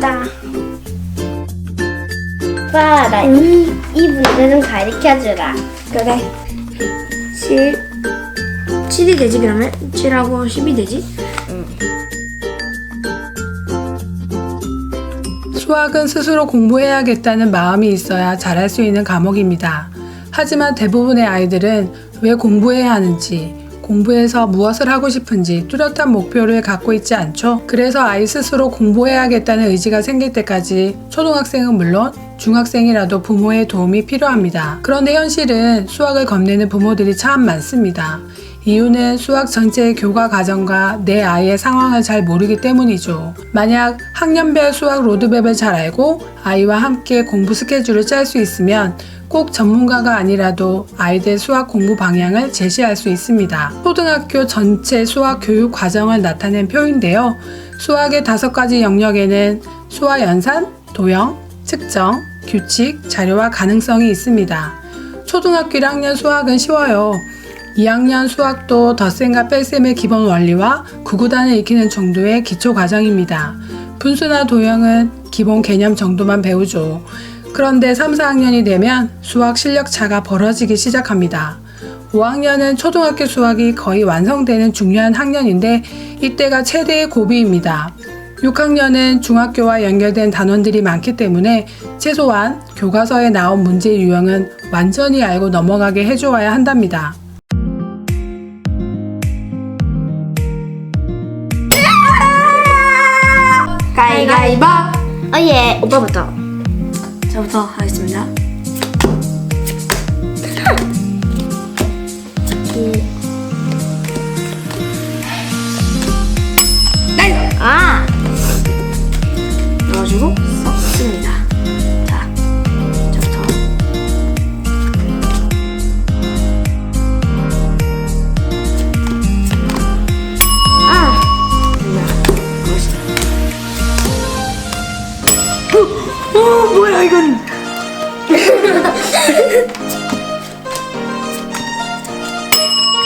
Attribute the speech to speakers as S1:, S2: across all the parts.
S1: 있다. 오빠, 나이 음. 문제 좀 가르쳐주라.
S2: 그래. 7. 7이 되지, 그러면? 7하고 10이 되지? 음.
S3: 수학은 스스로 공부해야겠다는 마음이 있어야 잘할 수 있는 과목입니다. 하지만 대부분의 아이들은 왜 공부해야 하는지, 공부해서 무엇을 하고 싶은지 뚜렷한 목표를 갖고 있지 않죠? 그래서 아이 스스로 공부해야겠다는 의지가 생길 때까지 초등학생은 물론 중학생이라도 부모의 도움이 필요합니다. 그런데 현실은 수학을 겁내는 부모들이 참 많습니다. 이유는 수학 전체의 교과 과정과 내 아이의 상황을 잘 모르기 때문이죠. 만약 학년별 수학 로드맵을 잘 알고 아이와 함께 공부 스케줄을 짤 수 있으면 꼭 전문가가 아니라도 아이들 수학 공부 방향을 제시할 수 있습니다. 초등학교 전체 수학 교육 과정을 나타낸 표인데요. 수학의 다섯 가지 영역에는 수화 연산, 도형, 측정, 규칙, 자료와 가능성이 있습니다. 초등학교 1학년 수학은 쉬워요. 2학년 수학도 덧셈과 뺄셈의 기본 원리와 구구단을 익히는 정도의 기초 과정입니다. 분수나 도형은 기본 개념 정도만 배우죠. 그런데 3, 4학년이 되면 수학 실력 차가 벌어지기 시작합니다. 5학년은 초등학교 수학이 거의 완성되는 중요한 학년인데 이때가 최대의 고비입니다. 6학년은 중학교와 연결된 단원들이 많기 때문에 최소한 교과서에 나온 문제 유형은 완전히 알고 넘어가게 해주어야 한답니다.
S2: 가위가위보!
S1: 어예 오빠부터.
S2: 저부터 하겠습니다.
S1: 아
S2: 넣어주고 섞습니다.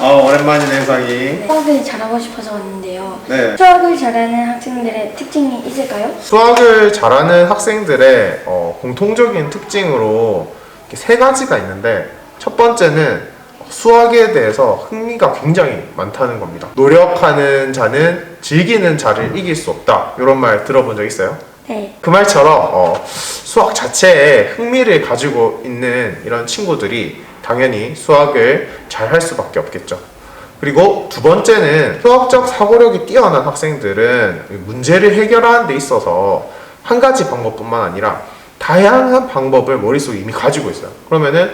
S4: 어, 오랜만이네, 상이.
S5: 수학을 잘하고 싶어서 왔는데요.
S4: 네.
S5: 수학을 잘하는 학생들의 특징이 있을까요?
S4: 수학을 잘하는 학생들의 어, 공통적인 특징으로 이렇게 세 가지가 있는데 첫 번째는 수학에 대해서 흥미가 굉장히 많다는 겁니다. 노력하는 자는 즐기는 자를 이길 수 없다. 이런 말 들어본 적 있어요?
S5: 네.
S4: 그 말처럼 어, 수학 자체에 흥미를 가지고 있는 이런 친구들이 당연히 수학을 잘 할 수밖에 없겠죠. 그리고 두 번째는 수학적 사고력이 뛰어난 학생들은 문제를 해결하는 데 있어서 한 가지 방법뿐만 아니라 다양한 방법을 머릿속에 이미 가지고 있어요. 그러면은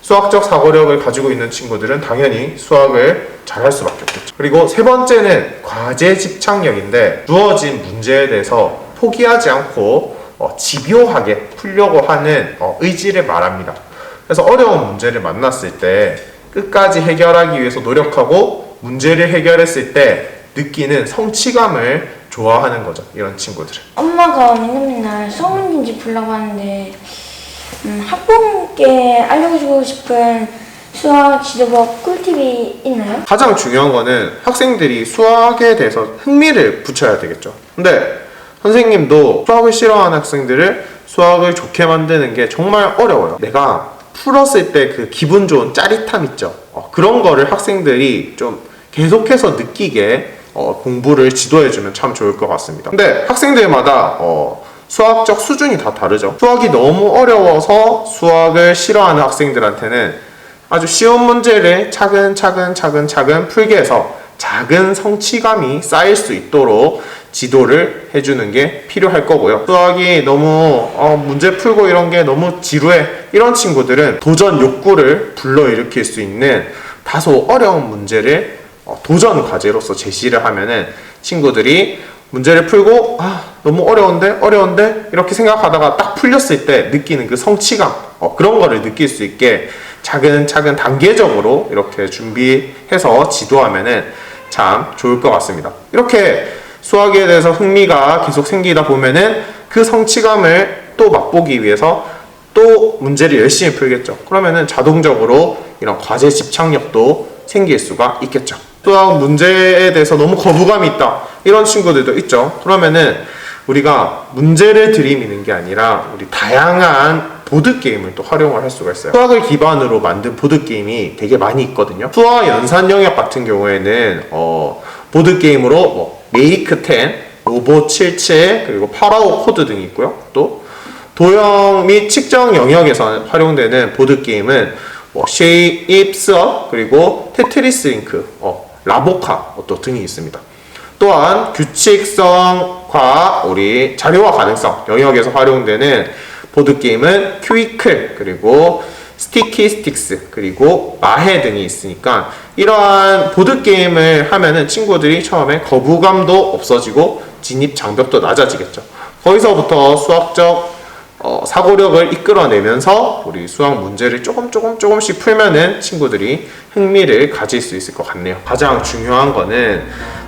S4: 수학적 사고력을 가지고 있는 친구들은 당연히 수학을 잘할 수밖에 없겠죠. 그리고 세 번째는 과제 집착력인데 주어진 문제에 대해서 포기하지 않고 어, 집요하게 풀려고 하는 어, 의지를 말합니다. 그래서 어려운 문제를 만났을 때 끝까지 해결하기 위해서 노력하고 문제를 해결했을 때 느끼는 성취감을 좋아하는 거죠. 이런 친구들은.
S5: 엄마가 맨날 수학 문제인지 보려고 하는데 음, 학부모께 알려주고 싶은 수학 지도법 꿀팁이 있나요?
S4: 가장 중요한 거는 학생들이 수학에 대해서 흥미를 붙여야 되겠죠. 근데 선생님도 수학을 싫어하는 학생들을 수학을 좋게 만드는 게 정말 어려워요. 내가 풀었을 때 그 기분 좋은 짜릿함 있죠. 어, 그런 거를 학생들이 좀 계속해서 느끼게 어, 공부를 지도해주면 참 좋을 것 같습니다. 근데 학생들마다 어, 수학적 수준이 다 다르죠. 수학이 너무 어려워서 수학을 싫어하는 학생들한테는 아주 쉬운 문제를 차근차근 차근차근 풀게 해서 작은 성취감이 쌓일 수 있도록 지도를 해주는 게 필요할 거고요. 수학이 너무 어, 문제 풀고 이런 게 너무 지루해 이런 친구들은 도전 욕구를 불러일으킬 수 있는 다소 어려운 문제를 어, 도전 과제로서 제시를 하면은 친구들이 문제를 풀고 아 너무 어려운데 어려운데 이렇게 생각하다가 딱 풀렸을 때 느끼는 그 성취감 어, 그런 거를 느낄 수 있게 차근차근 단계적으로 이렇게 준비해서 지도하면은 참 좋을 것 같습니다. 이렇게 수학에 대해서 흥미가 계속 생기다 보면은 그 성취감을 또 맛보기 위해서 또 문제를 열심히 풀겠죠. 그러면은 자동적으로 이런 과제 집착력도 생길 수가 있겠죠. 수학 문제에 대해서 너무 거부감이 있다. 이런 친구들도 있죠. 그러면은 우리가 문제를 들이미는 게 아니라 우리 다양한 보드 게임을 또 활용을 할 수가 있어요. 수학을 기반으로 만든 보드 게임이 되게 많이 있거든요. 수학 연산 영역 같은 경우에는 어, 보드 게임으로 뭐 메이크 10, 로봇 77 그리고 파라오 코드 등이 있고요. 또 도형 및 측정 영역에서 활용되는 보드 게임은 뭐 쉐입 스업 그리고 테트리스 링크, 어, 라보카 어, 또 등이 있습니다. 또한 규칙성과 우리 자료화 가능성 영역에서 활용되는 보드 게임은 큐이클 그리고 스티키 스틱스 그리고 마해 등이 있으니까 이러한 보드 게임을 하면은 친구들이 처음에 거부감도 없어지고 진입 장벽도 낮아지겠죠. 거기서부터 수학적 어, 사고력을 이끌어내면서 우리 수학 문제를 조금 조금 조금씩 풀면은 친구들이 흥미를 가질 수 있을 것 같네요. 가장 중요한 거는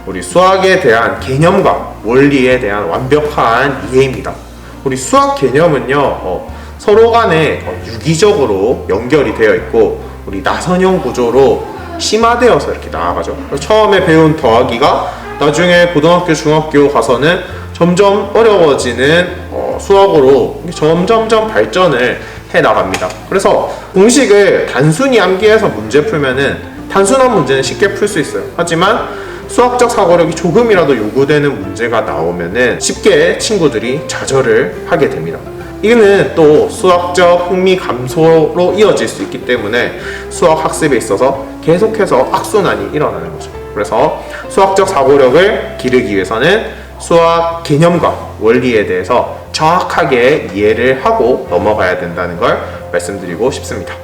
S4: 우리 수학에 대한 개념과 원리에 대한 완벽한 이해입니다. 우리 수학 개념은요 어, 서로 간에 어, 유기적으로 연결이 되어 있고 우리 나선형 구조로 심화되어서 이렇게 나아가죠. 처음에 배운 더하기가 나중에 고등학교, 중학교 가서는 점점 어려워지는 어, 수학으로 점점점 발전을 해 나갑니다. 그래서 공식을 단순히 암기해서 문제 풀면은 단순한 문제는 쉽게 풀 수 있어요. 하지만 수학적 사고력이 조금이라도 요구되는 문제가 나오면은 쉽게 친구들이 좌절을 하게 됩니다. 이거는 또 수학적 흥미 감소로 이어질 수 있기 때문에 수학 학습에 있어서 계속해서 악순환이 일어나는 거죠. 그래서 수학적 사고력을 기르기 위해서는 수학 개념과 원리에 대해서 정확하게 이해를 하고 넘어가야 된다는 걸 말씀드리고 싶습니다.